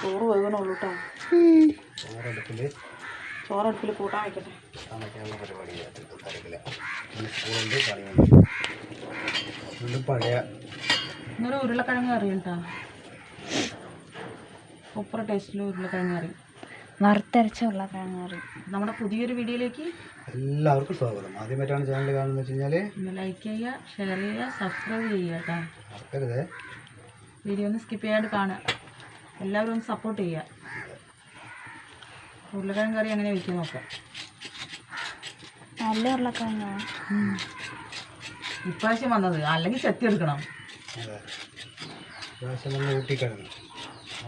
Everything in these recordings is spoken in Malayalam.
ചോറ് വേകണുള്ളൂ കേട്ടോ ചോറടുപ്പിൽ കൂട്ടാൻ പഴയ ഇന്നൊരു ഉരുളക്കിഴങ്ങ് കറി കേട്ടോ. സൂപ്പർ ടേസ്റ്റിൽ ഉരുളക്കിഴങ്ങ് കറി. വറുത്തരച്ച ഉരുളക്കിഴങ്ങ് കറി. നമ്മുടെ പുതിയൊരു വീഡിയോയിലേക്ക് എല്ലാവർക്കും സ്വാഗതം. ആദ്യമായിട്ടാണ് ചാനൽ കാണുന്നത് വെച്ച് കഴിഞ്ഞാൽ ഒന്ന് ലൈക്ക് ചെയ്യുക ഷെയർ ചെയ്യുക സബ്സ്ക്രൈബ് ചെയ്യുക കേട്ടോ. വീഡിയോ ഒന്ന് സ്കിപ്പ് ചെയ്യാണ്ട് കാണുക. എല്ലാവരും ഒന്ന് സപ്പോർട്ട് ചെയ്യുക ഉരുളക്കിഴങ്ങ് കറി എങ്ങനെ വയ്ക്കാൻ നോക്കാം. നല്ല ഉരുളക്കിഴങ്ങോ. ഇപ്രാവശ്യം വന്നത്. അല്ലെങ്കിൽ ചെത്തിയെടുക്കണം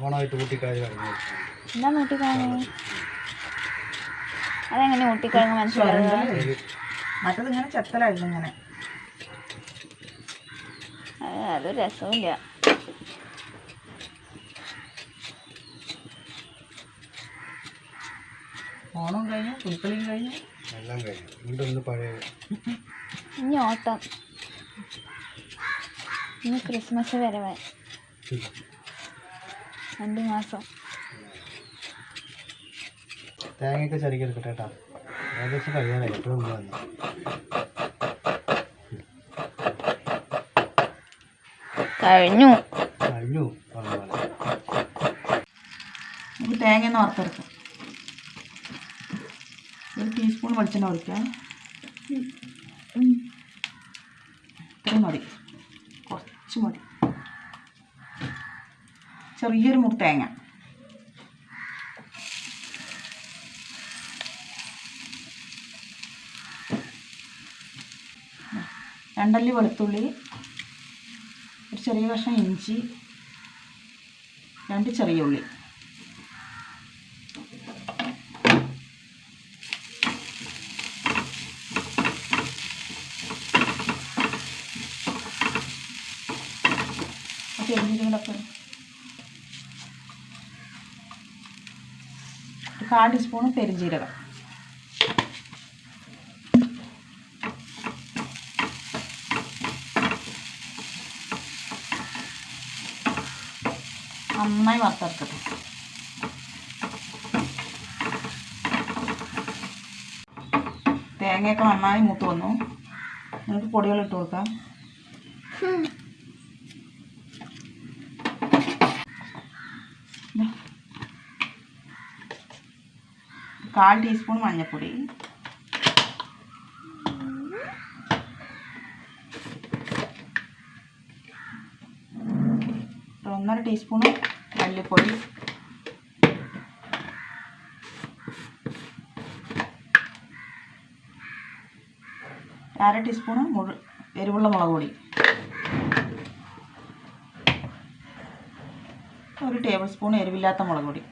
ഓണമായിട്ട് എന്താ അതെങ്ങനെ മനസ്സിലാവുക ചുരണ്ടല്ലേ? മറ്റത് ഇങ്ങനെ ചെത്തലായിരുന്നു ഇങ്ങനെ. അതൊരു രസമില്ല ഓണം കഴിഞ്ഞു പുൽക്കളിയും കഴിഞ്ഞു. എല്ലാം കഴിഞ്ഞു. പഴയ ഇനി ഓട്ടം. ഇനി ക്രിസ്മസ് വരവേ. രണ്ട് മാസം. തേങ്ങയൊക്കെ ചരിക്കെടുക്കട്ടെ കേട്ടോ. ഏകദേശം കഴിയാനായി എപ്പോഴും വന്നു. കഴിഞ്ഞു. കഴിഞ്ഞു. തേങ്ങ ഒന്ന് വറുത്തെടുക്കാം. ടീസ്പൂൺ വെളിച്ചെണ്ണ ഒഴിക്കാം ഇത്രയും മതി. കുറച്ച് മതി. ചെറിയൊരു മുറി തേങ്ങ. രണ്ടല്ലി വെളുത്തുള്ളി ഒരു ചെറിയ കഷ്ണം ഇഞ്ചി രണ്ട് ചെറിയ ഉള്ളി. ഒരു കാൽ ടീസ്പൂൺ പെരുംജീരകം. നന്നായി വറുത്തെടുക്കട്ടെ തേങ്ങയൊക്കെ നന്നായി മൂത്ത് വന്നു. നമുക്ക് പൊടികൾ ഇട്ട് കൊടുക്കാം. കാൽ ടീസ്പൂൺ മഞ്ഞൾപ്പൊടി. ഒന്നര ടീസ്പൂൺ മല്ലിപ്പൊടി. അര ടീസ്പൂൺ മുഴു എരിവുള്ള മുളക് പൊടി. ഒരു ടേബിൾ സ്പൂൺ എരിവില്ലാത്ത മുളക് പൊടി.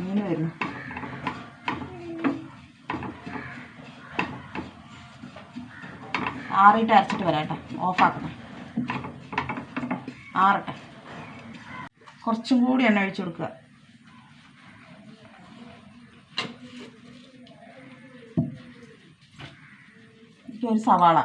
മീൻ വരുന്നു ആറിട്ട് അരച്ചിട്ട് വരാം കേട്ടോ ഓഫാക്കണം ആറട്ടെ. കുറച്ചും കൂടി എണ്ണ ഒഴിച്ചു കൊടുക്കുക. ഒരു സവാള.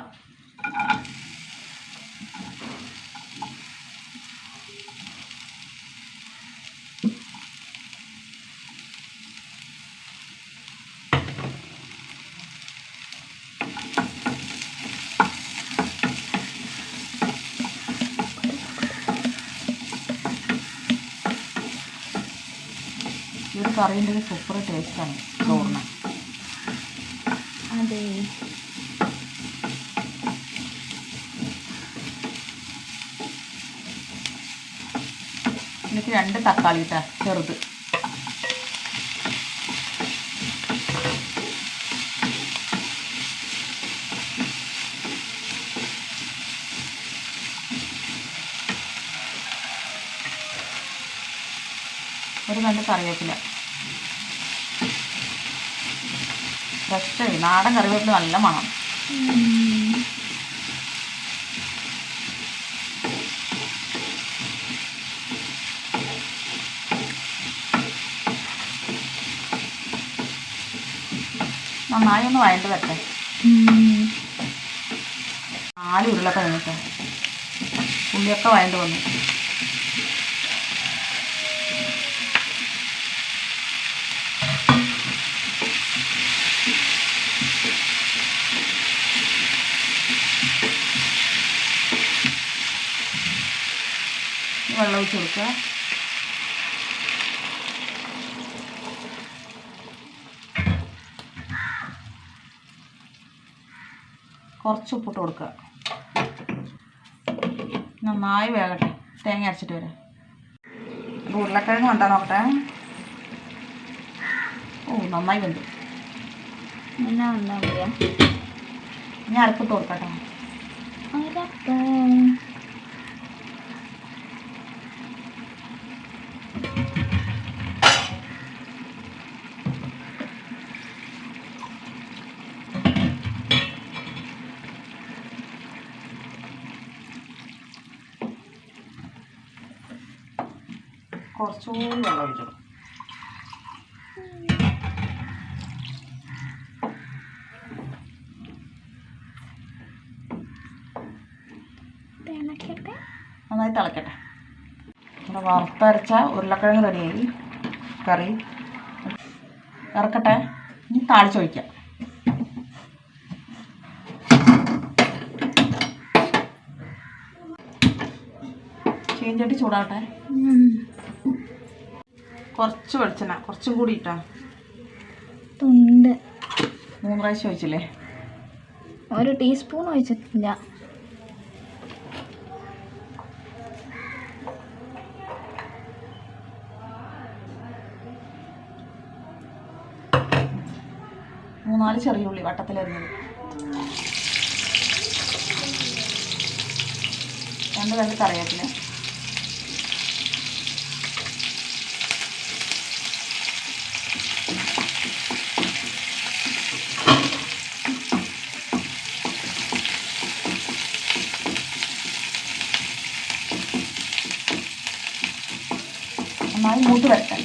ഒരു സൂപ്പർ ടേസ്റ്റാണ് ചോറിന് അതെ. എനിക്ക് രണ്ട് തക്കാളി ഇട്ടാ ചെറുത്. ഒരു രണ്ട് കറിവേപ്പില. ഫ്രഷ് നാടൻ കറിവേപ്പില നല്ല മണം. നന്നായി ഒന്ന് വഴണ്ട് വരട്ടെ. നാല് ഉരുളൊക്കെ നിന്നിട്ട് ഉള്ളിയൊക്കെ വഴണ്ട് വന്നു. ഇനി വെള്ളം ഒഴിച്ച് കൊടുക്കുക. കുറച്ച് ഉപ്പിട്ട് കൊടുക്കുക. നന്നായി വേകട്ടെ. തേങ്ങ അരച്ചിട്ട് വരാം. അപ്പോൾ ഉരുളക്കിഴങ്ങ് വേണ്ട നോക്കട്ടെ. ഓ നന്നായി വെന്തു. എന്നാ വന്നാൽ ഇനി അരപ്പിട്ട് കൊടുക്കട്ടെ അരപ്പം. കുറച്ചുകൂടി വെള്ളം തിളക്കട്ടെ? നന്നായി തിളക്കട്ടെ. നമ്മുടെ വറുത്തരച്ച ഉരുളക്കിഴങ്ങ് റെഡിയായി. കറി. ഇറക്കട്ടെ. ഇനി താളിച്ചൊഴിക്കാം ചീഞ്ചട്ടി ചൂടാകട്ടെ. കുറച്ച് വെളിച്ചെണ്ണ കുറച്ചും കൂടി ഇട്ടാ. തുണ്ട്. മൂന്ന് പ്രാവശ്യം ഒഴിച്ചില്ലേ? ഒരു ടീസ്പൂൺ ഒഴിച്ചിട്ടില്ല. മൂന്നാൽ ചെറിയ ഉള്ളി വട്ടത്തിലരിഞ്ഞത്. രണ്ട് രണ്ട് കറിവേപ്പില. നന്നായി മൂത്ത് വരട്ടെ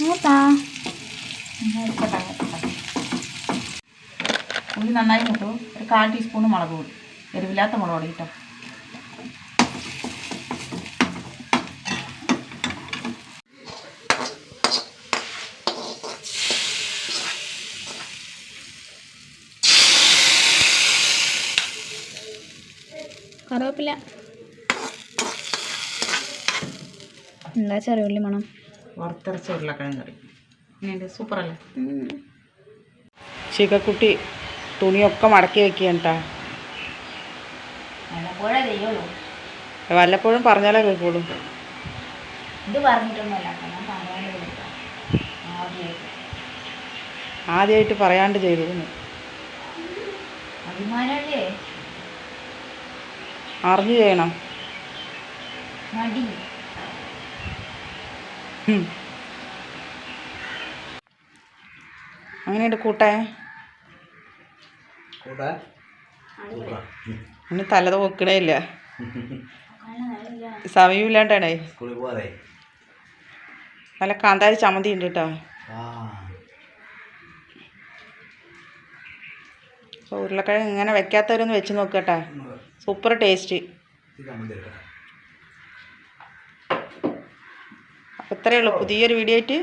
മൂത്താ. ഉള്ളി നന്നായി മൂത്തു. ഒരു കാൽ ടീസ്പൂൺ മുളക് പൊടി. എരിവില്ലാത്ത മുളക് പൊടി കേട്ടോ കറിവേപ്പില. എന്താ ചെറിയുള്ളി മണം? വറുത്തരച്ച ഉരുളക്കിഴങ്ങ് കറി. ഇനിയുണ്ട് സൂപ്പറല്ലേ. ചിക്കക്കുട്ടി തുണിയൊക്കെ മടക്കി വെക്കുകയാണ് കേട്ടോ വല്ലപ്പോഴും പറഞ്ഞാലേ കേൾക്കുള്ളൂ. ഇത് പറഞ്ഞിട്ടൊന്നുമല്ല. ആദ്യമായിട്ട് പറയാണ്ട് ചെയ്തു. അറിഞ്ഞു ചെയ്യണം. മടി. അങ്ങനെയുണ്ട് കൂട്ടേ കൂട്ടാ ഇനി തല തോക്കണേ ഇല്ല. സമയമില്ലാണ്ടാണേ. നല്ല കാന്താരി ചമ്മന്തി ഉണ്ട് കേട്ടോ. ഉരുളക്കിഴങ്ങ് ഇങ്ങനെ വെക്കാത്തവരൊന്ന് വെച്ച് നോക്കട്ടെ സൂപ്പർ ടേസ്റ്റ് ഇത് ചമ്മന്തി എടുക്കട്ടെ അപ്പോൾ ഇത്രയേ ഉള്ളൂ. പുതിയൊരു വീഡിയോ ആയിട്ട്